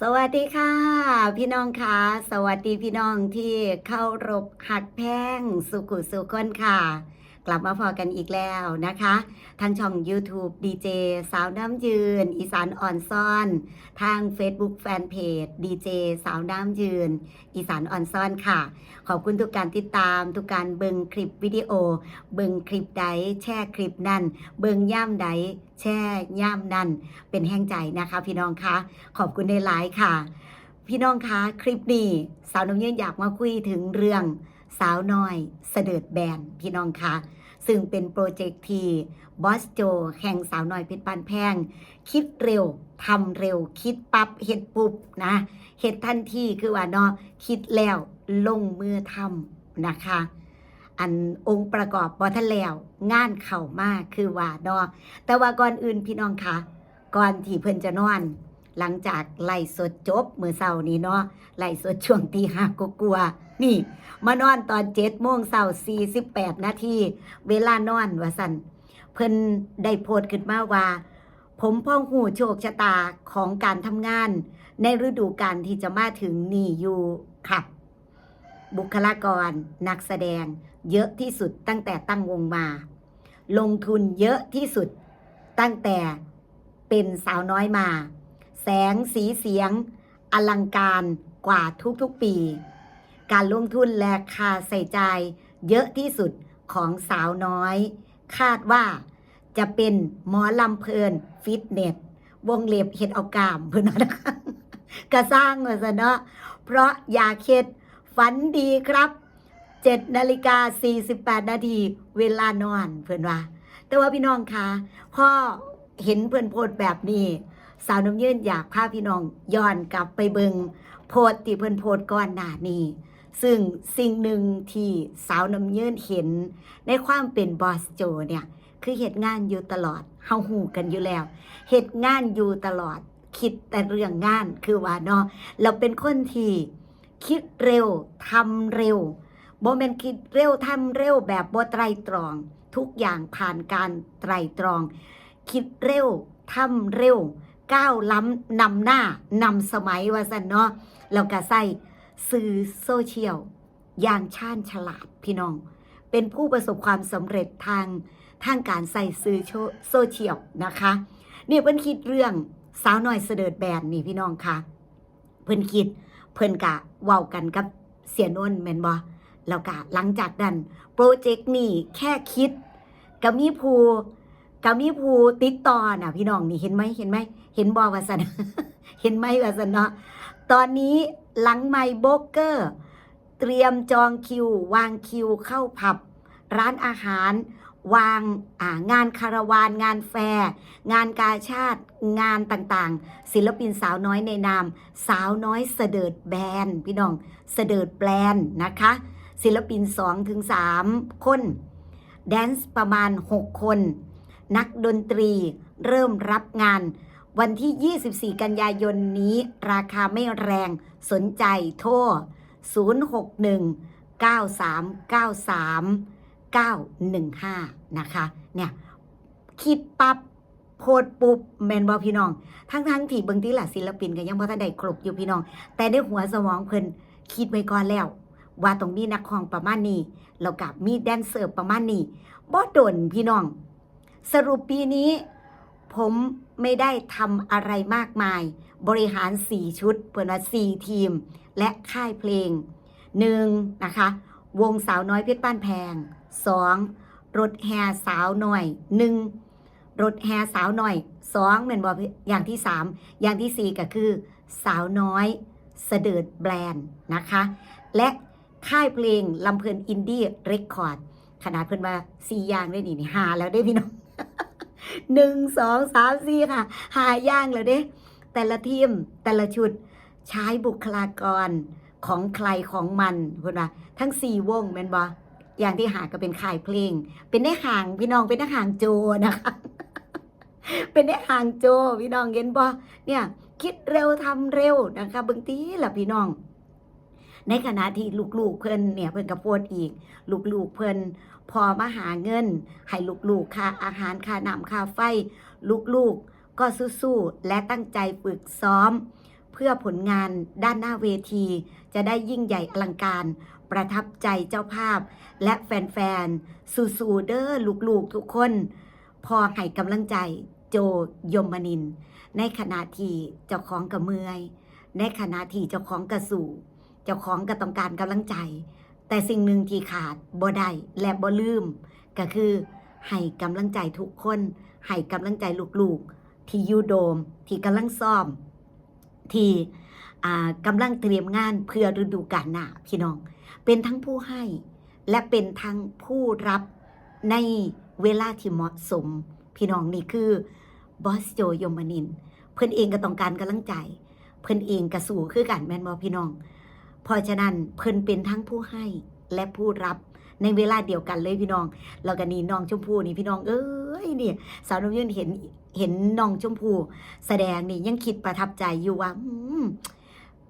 สวัสดีค่ะ พี่น้องค่ะสวัสดีพี่น้องที่เข้ารบหักแพงสุขุสุขคนค่ะ กลับมาพอกันอีกแล้วนะคะ ทางช่อง YouTube ดีเจสาวน้ำยืน อีสานอ่อนซ่อน ทาง Facebook Fanpage ดีเจสาวน้ำยืน อีสานอ่อนซ่อนค่ะ ขอบคุณทุกการติดตาม ทุกการเบิงคลิปวิดีโอ เบิงคลิปใด แช่คลิปนั่น เบิงย่ามใด แช่ย่ามนั่น เป็นแห้งใจนะคะ พี่น้องคะขอบคุณในไลน์ค่ะ พี่น้องคะคลิปนี้สาวน้ำยืนอยากมาคุยถึงเรื่อง สาวน้อยเสด็จแบนพี่น้องคะซึ่งเป็นโปรเจกต์ที่บอสโจแห่งสาวน้อยเพชรปานแพง คิดเร็วทำเร็ว คิดปับ๊บเฮ็ดปุ๊บนะเฮ็ดทันทีคือว่าเนาะคิดแล้วลงมือทำนะคะ อันองค์ประกอบบอทันแล้วงานเข่ามากคือว่าเนาะแต่ว่าก่อนอื่นพี่น้องคะก่อนที่เพิ่นจะนอน หลังจากไล่สดจบมือเสาร์นี้เนาะไล่สดช่วงตีห้ากกลัวๆนี่มานอนตอนเจ็ดโมงเสาร์สี่สิบแปดนาทีเวลานอนว่าสันเพิ่นได้โพสต์ขึ้นมาว่า ผมพ่อหูโชคชะตาของการทำงาน ในฤดูกาลที่จะมาถึงนี่อยู่ครับ บุคลากร นักแสดง เยอะที่สุดตั้งแต่ตั้งวงมา ลงทุนเยอะที่สุดตั้งแต่เป็นสาวน้อยมา แสงสีเสียง อลังการกว่าทุกๆปี การลงทุนและค่าใส่ใจเยอะที่สุดของสาวน้อย คาดว่าจะเป็นหมอลำเพลินฟิตเนส วงเล็บเห็ดเอากามเพื่อนนะคะกระสร้างมาซะเนาะเพราะยาเข็ดฝันดีครับ7นาฬิกา48 นาทีเวลานอนเพื่อนว่า แต่ว่าพี่น้องคะพ่อเห็นเพื่อนโพสแบบนี้ สาวน้ำยืนอยากพาพี่น้องย้อนกลับไปเบิงโพสต์ที่เพื่นโพสต์ก่อนหน้านี้ ซึ่งสิ่งหนึ่งที่สาวน้ำยืนเห็น ในความเป็นบอสโจเนี่ยคือเหตุงานอยู่ตลอดเฮาหูกันอยู่แล้วเหตุงานอยู่ตลอดคิดแต่เรื่องงานคือว่าเนาะเราเป็นคนที่คิดเร็วทำเร็วบ่แม่นคิดเร็วทำเร็วแบบบ่ไตรตรอง ทุกอย่างผ่านการไตรตรอง คิดเร็วทำเร็ว ก้าวล้ำนำหน้านำสมัยว่าสันเนาะแล้วก็ใส่สื่อโซเชียลอย่างชาญฉลาดพี่น้อง เป็นผู้ประสบความสำเร็จทางทางการใส่สื่อโซเชียลนะคะเนี่ยเพิ่นคิดเรื่องสาวน้อยเสดิร์ดแบนนี่พี่น้องค่ะ เพิ่นคิดเพิ่นกะเว้ากันกับเสียนนแมนบ่แล้วกะหลังจากนั้นโปรเจกต์นี้แค่คิดก็มีผู้ ก็มีผู้ติดต่อน่ะ พี่น้องนี่เห็นไหมเห็นไหมเห็นบ่ว่าซั่นเห็นไหมว่าซั่นเนาะตอนนี้หลังไมโบกเกอร์ เตรียมจองคิว วางคิวเข้าผับ ร้านอาหาร วางางานคาราวาน งานแฟร์ งานกาชาติ งานต่างๆ ศิลปินสาวน้อยในนาม สาวน้อยเสดิร์ดแบนพี่น้องเสดิร์ดแบรนนะคะ ศิลปิน2-3คน แดนซ์ประมาณ 6 คน นักดนตรีเริ่มรับงาน วันที่ 24 กันยายนนี้ ราคาไม่แรงสนใจโทร 061 9393 915 นะคะ เนี่ย คิดปับ๊บโพดปุ๊บแมนบอพี่น้อง ทั้งทั้งที่เบางทีหละศิลปินก็ยังบ่ทันได้ครบอยู่พี่น้อง แต่ในหัวสมองเพิ่นคิดไว้ก่อนแล้ว ว่าตรงนี้นักร้องประมาณนี้แล้วกับมีแดนเซอร์ประมาณนี้บ่โดนพี่น้อง สรุปปีนี้ ผมไม่ได้ทำอะไรมากมาย บริหาร 4 ชุดเพื่อนว่า4ทีม และค่ายเพลง 1. นะคะ วงสาวน้อยเพชรบ้านแพง 2. รถแห่สาวหน่อย 1. รถแห่สาวหน่อย 2 เหมือนบอกอย่างที่ 3 อย่างทีสี่4 ก็คือ สาวน้อยเสดิร์ดแบรนด์นะคะ และค่ายเพลงลำเพลินอินดี้เรคคอร์ดขนาดเพิ่นว่าสี่อย่างได้นี่นี่หาแล้วได้พี่น้อง หนึ่งสองสามสี่ค่ะ หาย่างแล้วเด้ แต่ละทีมแต่ละชุดใช้บุคลากรของใครของมันเพิ่นว่าทั้งสี่วงแมนบ่อย่างที่หาก็เป็นค่ายเพลง เป็นได้ห่างพี่น้องเป็นได้ห่างโจนะคะ เป็นได้ห่างโจพี่น้องเห็นบ่เนี่ย คิดเร็วทำเร็วนะคะบางทีล่ะพี่น้อง ในขณะที่ลูกๆเพิ่อนเนี่ยเพิ่อนกระโพดอีก ลูกๆเพิ่อน พอมาหาเงิน ให้ลูกๆค่าอาหารค่าน้ำค่าไฟ ลูกๆก็สู้ๆและตั้งใจฝึกซ้อม เพื่อผลงานด้านหน้าเวที จะได้ยิ่งใหญ่อลังการ ประทับใจเจ้าภาพ และแฟนๆสู่ๆเด้อลูกๆทุกคน พอให้กำลังใจโจยมนิน ในขณะที่เจ้าของกับเมื่อยในขณะที่เจ้าของกระสู่ เจ้าของก็ต้องการกำลังใจ แต่สิ่งหนึ่งที่ขาดบ่ได้และบ่ลืม ก็คือให้กำลังใจทุกคนให้กำลังใจลูกๆ ที่ยูโดม ที่กำลังซ้อม ที่กำลังเตรียมงานเพื่อฤดูกาลหน้าพี่น้อง เป็นทั้งผู้ให้และเป็นทั้งผู้รับในเวลาที่เหมาะสม พี่น้องนี่คือบอสโจยมนิน เพื่อนเองก็ต้องการกำลังใจ เพื่อนเองก็สู่คือกันแม่นบอพี่น้อง เพราะฉะนั้นเพิ่นเป็นทั้งผู้ให้และผู้รับในเวลาเดียวกันเลยพี่น้องแล้วก็นี่น้องชมพู่นี่พี่น้องเอ้ยเนี่ยสาวน้ำยืนเห็นเห็นน้องชมพู่แสดงนี่ยังคิดประทับใจอยู่ว่าอืม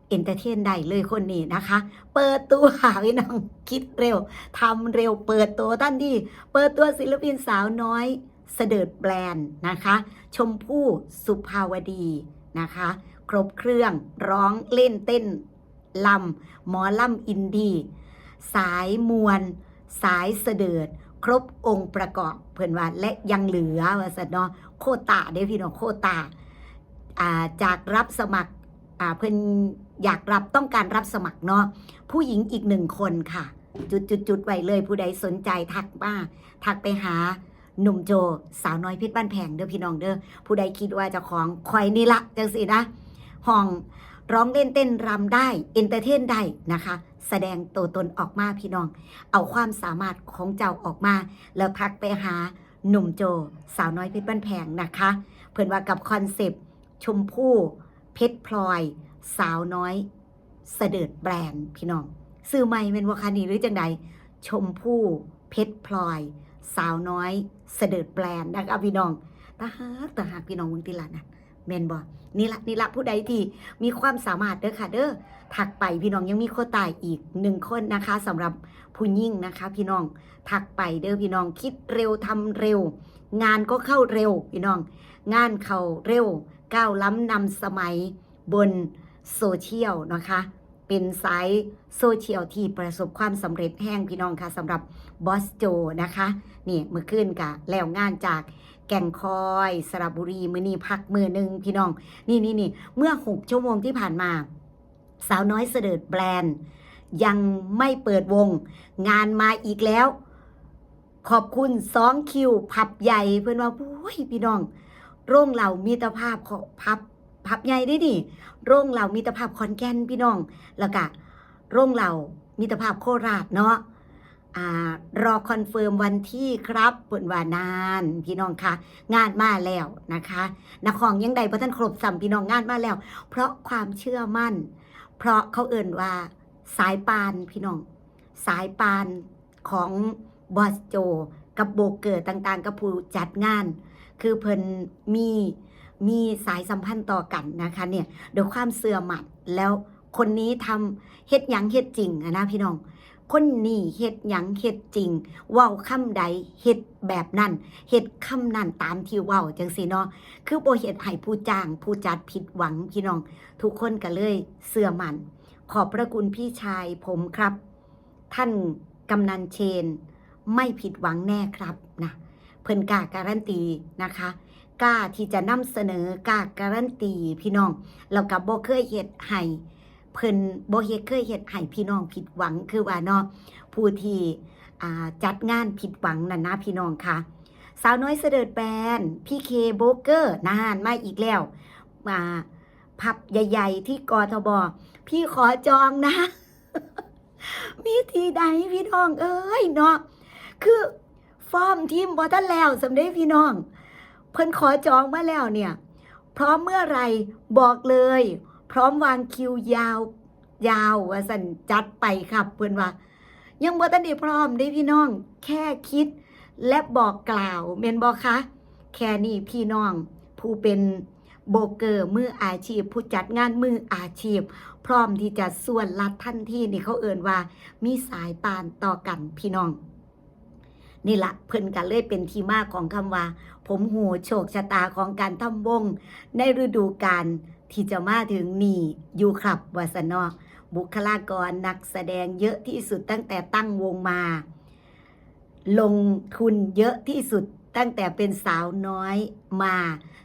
เอนเตอร์เทนได้เลยคนนี้นะคะ เปิดตัวพี่น้องคิดเร็วทำเร็วเปิดตัวท่านที่ เปิดตัวศิลปินสาวน้อยเสดิร์ดแบรนด์นะคะ ชมพู่สุภาวดีนะคะ ครบเครื่องร้องเล่นเต้น ลำหมอลำอินดี สายมวล สายเสดิร์ดครบองค์ประกอบเพื่อนว่าและยังเหลือว่าสันเนาะโคตาเด้พี่น้องโคตาอ่าจากรับสมัครอ่าเพื่อนอยากรับต้องการรับสมัครเนาะผู้หญิงอีกหนึ่งคนค่ะ จุดจุดจุดไว้เลยผู้ใดสนใจทักมาทักไปหาหนุ่มโจ สาวน้อยเพชรบ้านแพงเด้อพี่น้องเด้อผู้ใดคิดว่าจะของคอยนี่ละจังสินะห้อง ร้องเล่นเต้นรำได้เอนเตอร์เทนได้นะคะ แสดงตัวตนออกมาพี่น้อง เอาความสามารถของเจ้าออกมา แล้วทักไปหาหนุ่มโจ สาวน้อยเพชรบ้านแพงนะคะ เพื่อนว่ากับคอนเซปต์ชมพู่เพชรพลอย สาวน้อยเสดิร์ดแบรนด์พี่น้องซื้อใหม่เป็นวาคานีหรือจังใดชมพู่เพชรพลอย สาวน้อยเสดิร์ดแบรนด์นะคะพี่น้องตาฮักตาฮักพี่น้องมึงติละนะ เมนบอนี่ละนี่ละผู้ใดที่มีความสามารถเด้อค่ะ เด้อทักไปพี่น้องยังมีโควตายอีกหนึ่งคนนะคะสำหรับผู้ยิ่งนะคะ พี่น้องทักไปเด้อพี่น้องคิดเร็วทำเร็ว งานก็เข้าเร็วพี่น้อง งานเข้าเร็วก้าวล้ำนำสมัยบนโซเชียลนะคะ เป็นสายโซเชียลที่ประสบความสำเร็จแห้งพี่น้องค่ะสำหรับบอสโจนะคะ นี่เมื่อคืนกะแล้วงานจาก แก่งคอยสระบุรีมือนี้พักมือหนึ่งพี่น้อง นี่นี่นี่เมื่อ6ชั่วโมงที่ผ่านมา สาวน้อยเสดิร์ดแบรนด์ ยังไม่เปิดวง งานมาอีกแล้ว ขอบคุณสองคิวผับใหญ่เพื่อนว่าโอ้ยพี่น้อง โร่งเหล่ามิตรภาพขอพับพับใหญ่ได้ดิโร่งเหล่ามิตรภาพขอนแก่นพี่น้อง แล้วก็โร่งเหล่ามิตรภาพโคราชเนาะ รอคอนเฟิร์มวันที่ครับเปิ่นว่านานพี่น้องคะงานมาแล้วนะคะนครยังใดพระท่านครบสัมพี่น้องงานมาแล้ว เพราะความเชื่อมั่น เพราะเขาเอ่นว่าสายปานพี่น้อง สายปานของบอสโจ กับโบเกอร์ต่างๆ กับผู้จัดงาน คือเพิ่นมีมีสายสัมพันธ์ต่อกันนะคะเนี่ยโดยความเสื่อมัดแล้วคนนี้ทำเฮ็ดยังเฮ็ดจริงนะพี่น้อง คนนี้เฮ็ดหยังเฮ็ดจริงเว้าคำใดเฮ็ดแบบนั้นเฮ็ดคำนั้นตามที่เว้าจังสิเนาะคือบ่เฮ็ดให้ผู้จ้างผู้จัดผิดหวังพี่น้อง ทุกคนก็เลยเสื่อมันขอบพระคุณพี่ชายผมครับ ท่านกำนันเชน ไม่ผิดหวังแน่ครับนะเพิ่นกล้าการันตีนะคะกล้าที่จะนำเสนอกล้าการันตีพี่น้องแล้วก็บ่เคยเฮ็ดให้ เพิ่นบ่เฮ็ดเคยเฮ็ดให้พี่น้องผิดหวังคือว่าเนาะผู้ที่อ่าจัดงานผิดหวังนั่นนะพี่น้องค่ะ สาวน้อยเสดิร์ดแบนพี่เคโบเกอร์นานมาอีกแล้วมาพับใหญ่ ๆ ที่กอทบพี่ขอจองนะ มีทีใดพี่น้อง เอ้ยเนาะคือฟอร์มทีมบอทันแล้วสำเร็จพี่น้อง เพิ่นขอจองมาแล้วเนี่ย พร้อมเมื่อไรบอกเลย พร้อมวางคิวยาวยาวว่าสันจัดไปครับเพิ่อนว่า ยังบ่ทันได้พร้อมได้พี่น้อง แค่คิดและบอกกล่าวเมนบอกคะแค่นี้พี่น้อง ผู้เป็นโบเกอร์มืออาชีพ ผู้จัดงานมืออาชีพ พร้อมที่จะส่วนลัดทันทีนี่เขาเอ่นว่า มีสายปานต่อกันพี่น้อง นี่ละเพิ่นกันเลยเป็นที่มาของคำว่า ผมหูโชคชะตาของการทำวง ในฤดูกาล ที่จะมาถึงนี่อยู่ครับวาสนอบุคลากรนักแสดงเยอะที่สุดตั้งแต่ตั้งวงมา ลงทุนเยอะที่สุดตั้งแต่เป็นสาวน้อยมา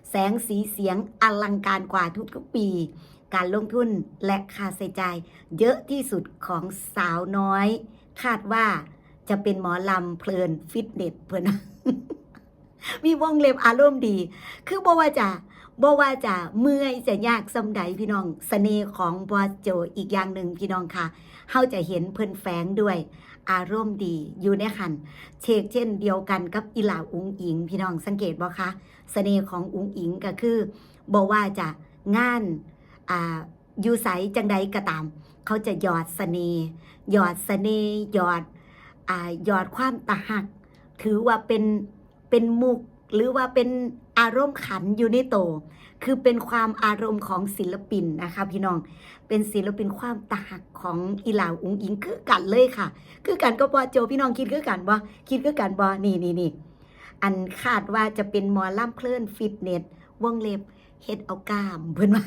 แสงสีเสียงอลังการกว่าทุกๆปี การลงทุนและค่าใช้จ่ายเยอะที่สุดของสาวน้อย คาดว่าจะเป็นหมอลำเพลินฟิตเนสเพื่อน มีวงเล็บอารมณ์ดี คือบอว่าจะบอว่าจะเมื่อยจะยากสำใดพี่น้องสเสน่ห์ของบอสโจอีกอย่างหนึ่งพี่น้องค่ะเฮาจะเห็นเพิ่นแฝงด้วย อารมณ์ดีอยู่ในหันเชกเช่นเดียวกันกับอีหลาอุงอิง พี่น้องสังเกตบ่คะเสน่ห์ของอุงอิงก็คือบอว่าจะงานอ่าอยู่ใสจังใดก็ตาม เขาจะหยอดเสน่ห์หยอดเสน่ห์หยอดอ่าหยอดความตะหัก ถือว่าเป็น เป็นมุกหรือว่าเป็นอารมณ์ขันอยู่ในโต คือเป็นความอารมณ์ของศิลปินนะคะพี่น้อง เป็นศิลปินความตะหักของอีหลาวอุงอิงคือกันเลยค่ะ คือกันก็บอโจพี่น้องคิดคือกันบ่คิดคือกันบ่นี่นี่นี่อันคาดว่าจะเป็นมอล่ำเพลินฟิตเนสวงเล็บเฮ็ดเอากล้ามเพิ่อนว่า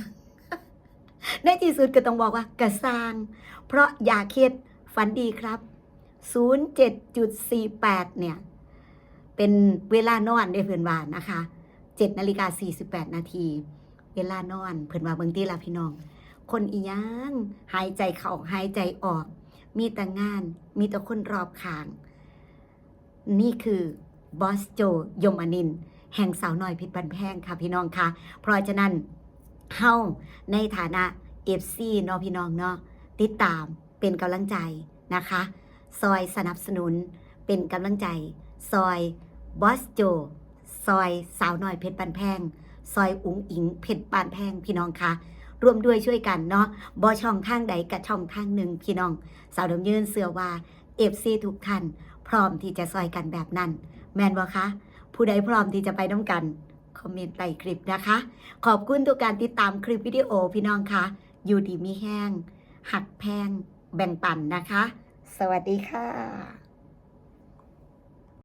ในที่สุดก็ต้องบอกว่ากระสร้าง เพราะอยากเฮ็ดฝันดีครับ 07.48 เนี่ย เป็นเวลานอนได้เพื่อนว่านะคะ7นาฬิกา48นาทีเวลานอนเพื่อนว่าเบิ่งตีละพี่น้อง คนอียังหายใจเข้าหายใจออก มีแต่งาน มีแต่คนรอบข้าง นี่คือบอสโจยมนิน แห่งสาวน้อยพิษบันแพงค่ะพี่น้องค่ะ เพราะฉะนั้นเฮาในฐานะเอฟซีเนาะพี่น้องเนาะติดตามเป็นกำลังใจนะคะ ซอยสนับสนุนเป็นกำลังใจ ซอยบอสโจ ซอยสาวน้อยเพชรบานแพง ซอยอุ๋งอิงเพชรบานแพงพี่น้องคะร่วมด้วยช่วยกันเนาะบอช่องทางใดกับช่องทางหนึ่งพี่น้อง สาวดำยืนเสือว่าเอฟซีทุกท่านพร้อมที่จะซอยกันแบบนั้น แมนบ่คะผู้ใดพร้อมที่จะไปน้ำกัน คอมเมนต์ใต้คลิปนะคะ ขอบคุณทุกการติดตามคลิปวิดีโอพี่น้องคะอยู่ดีมีแห้ง หักแพง แบ่งปันนะคะ สวัสดีค่ะ